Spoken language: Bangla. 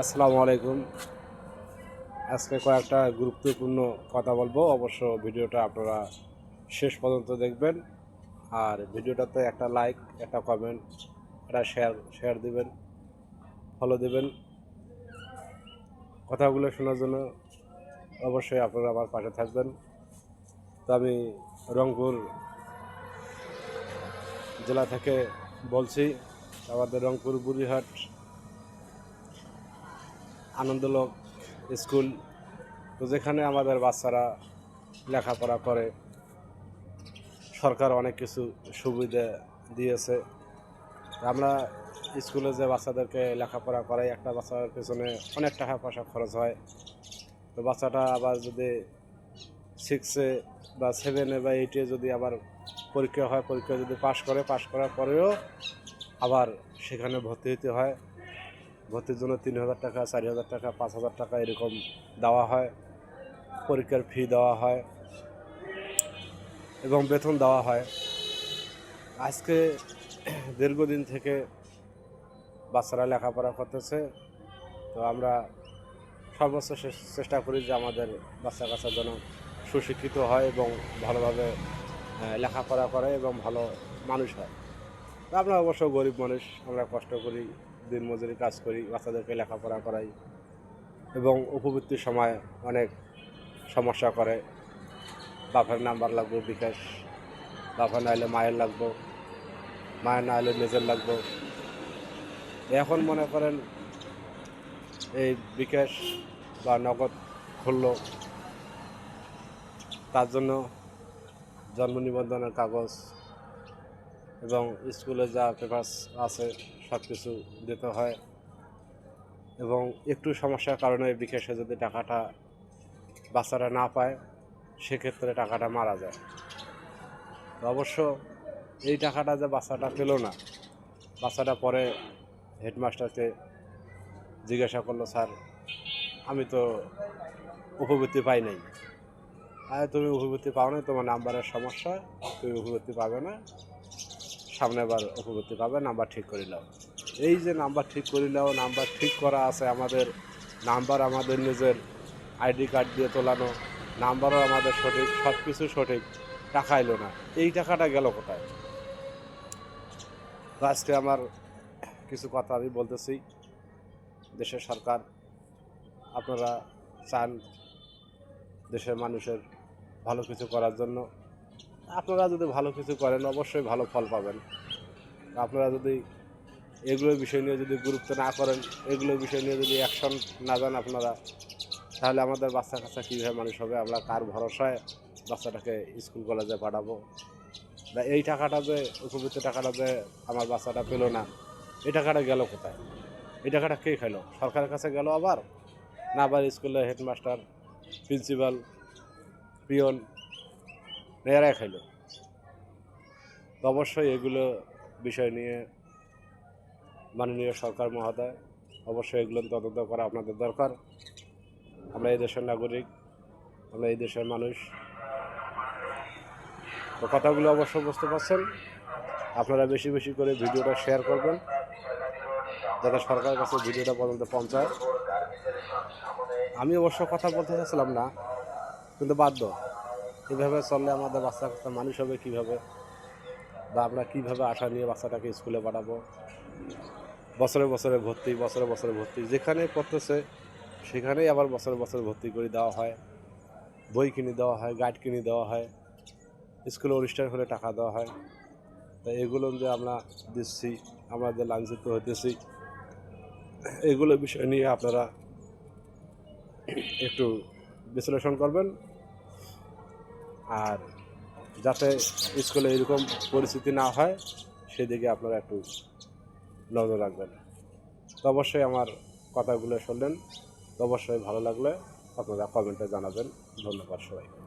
আসসালামু আলাইকুম। আজকে কয়েকটা গুরুত্বপূর্ণ কথা বলব। অবশ্য ভিডিওটা আপনারা শেষ পর্যন্ত দেখবেন। আর ভিডিওটাতে একটা লাইক, একটা কমেন্ট, একটা শেয়ার শেয়ার দিবেন, ফলো দিবেন। কথাগুলো শোনার জন্য অবশ্যই আপনারা আমার পাশে থাকবেন। তো আমি রংপুর জেলা থেকে বলছি, আমাদের রংপুর বুড়িহাট আনন্দলোক স্কুল, তো যেখানে আমাদের বাচ্চারা লেখাপড়া করে, সরকার অনেক কিছু সুবিধা দিয়েছে। আমরা স্কুলে যে বাচ্চাদেরকে লেখাপড়া করাই, একটা বাচ্চার পেছনে অনেক টাকা পয়সা খরচ হয়। তো বাচ্চাটা আবার যদি সিক্সে বা সেভেনে বা এইটে যদি আবার পরীক্ষা হয়, পরীক্ষা যদি পাশ করে, পাশ করার পরেও আবার সেখানে ভর্তি হতে হয়। ভর্তির জন্য তিন হাজার টাকা, চারি হাজার টাকা, পাঁচ হাজার টাকা এরকম দেওয়া হয়। পরীক্ষার ফি দেওয়া হয় এবং বেতন দেওয়া হয়। আজকে দীর্ঘদিন থেকে বাচ্চারা লেখাপড়া করতেছে। তো আমরা সর্বোচ্চ চেষ্টা করি যে আমাদের বাচ্চা কাচ্চা যেন সুশিক্ষিত হয় এবং ভালোভাবে লেখাপড়া করে এবং ভালো মানুষ হয়। আমরা অবশ্য গরিব মানুষ, আমরা কষ্ট করি। দিন মজুরি কাজ করি, বাচ্চাদেরকে লেখাপড়া করাই এবং উপবৃত্তির সময় অনেক সমস্যা করে। বাপের নাম্বার লাগবে বিকাশ, বাপের না হলে মায়ের লাগবো, মায়ের না হলে নিজের লাগবো। এখন মনে করেন এই বিকাশ বা নগদ খুললো, তার জন্য জন্ম নিবন্ধনের কাগজ এবং স্কুলে যা পেপার্স আছে সব কিছু দিতে হয়। এবং একটু সমস্যার কারণে বিকাশে যদি টাকাটা বাচ্চারা না পায়, সেক্ষেত্রে টাকাটা মারা যায়। তো অবশ্য এই টাকাটা যে বাচ্চাটা পেল না, বাচ্চাটা পরে হেডমাস্টারকে জিজ্ঞাসা করল, স্যার, আমি তো উপবৃত্তি পাই নাই। আরে, তুমি উপবৃত্তি পাও না তোমার নাম্বারের সমস্যা, তুমি উপবৃত্তি পাবে না। সামনে বার উপবৃত্তি পাবে, নাম্বার ঠিক করে নাও। এই যে নাম্বার ঠিক করে নাও, নাম্বার ঠিক করা আছে আমাদের, নাম্বার আমাদের নিজের আইডি কার্ড দিয়ে তোলানো, নাম্বারও আমাদের সঠিক সব কিছু সঠিক, টাকা এলো না। এই টাকাটা গেল কোথায়? তো আজকে আমার কিছু কথা আমি বলতেছি। দেশের সরকার, আপনারা চান দেশের মানুষের ভালো কিছু করার জন্য। আপনারা যদি ভালো কিছু করেন, অবশ্যই ভালো ফল পাবেন। আপনারা যদি এগুলো বিষয় নিয়ে যদি গুরুত্ব না করেন, এগুলো বিষয় নিয়ে যদি অ্যাকশন না যান আপনারা, তাহলে আমাদের বাচ্চা কাচ্চা কীভাবে মানুষ হবে, আমরা কার ভরসায় বাচ্চাটাকে স্কুল কলেজে পাঠাবো? এই টাকাটা যে, উপবৃত্ত টাকাটা যে আমার বাচ্চাটা পেল না, এই টাকাটা গেল কোথায়? এই টাকাটা কে খেলো সরকারের কাছে গেল আবার? না আবার স্কুলের হেডমাস্টার প্রিন্সিপাল পিয়ন এরাই খাইলো। তো অবশ্যই এগুলো বিষয় নিয়ে মাননীয় সরকার মহোদয়, অবশ্যই এগুলো তদন্ত করা আপনাদের দরকার। আমরা এই দেশের নাগরিক, আমরা এই দেশের মানুষ। তো কথাগুলো অবশ্য বুঝতে পারছেন। আপনারা বেশি বেশি করে ভিডিওটা শেয়ার করবেন। যাতে সরকারের কাছে ভিডিওটা পর্যন্ত পৌঁছায়। আমি অবশ্য কথা বলতে চাচ্ছিলাম না, কিন্তু বাধ্য। এভাবে চললে আমাদের বাচ্চা কাচ্চা মানুষ হবে কীভাবে? বা আমরা কীভাবে আশা নিয়ে বাচ্চাটাকে স্কুলে পাঠাবো? বছরে বছরে ভর্তি, বছরে বছরে ভর্তি যেখানে পড়তেছে সেখানেই আবার বছরে বছরে ভর্তি করে দেওয়া হয়। বই কিনে দেওয়া হয়, গাইড কিনে দেওয়া হয়, স্কুলে অনুষ্ঠান হলে টাকা দেওয়া হয়। তা এগুলো যে আমরা দিচ্ছি আমরা যে লাঞ্ছিত হইতেছি, এগুলো বিষয় নিয়ে আপনারা একটু বিশ্লেষণ করবেন। আর যাতে স্কুলে এরকম পরিস্থিতি না হয়, সেদিকে আপনারা একটু নজর রাখবেন। তো অবশ্যই আমার কথাগুলো শুনলেন। তো অবশ্যই ভালো লাগলে আপনারা কমেন্টে জানাবেন। ধন্যবাদ সবাই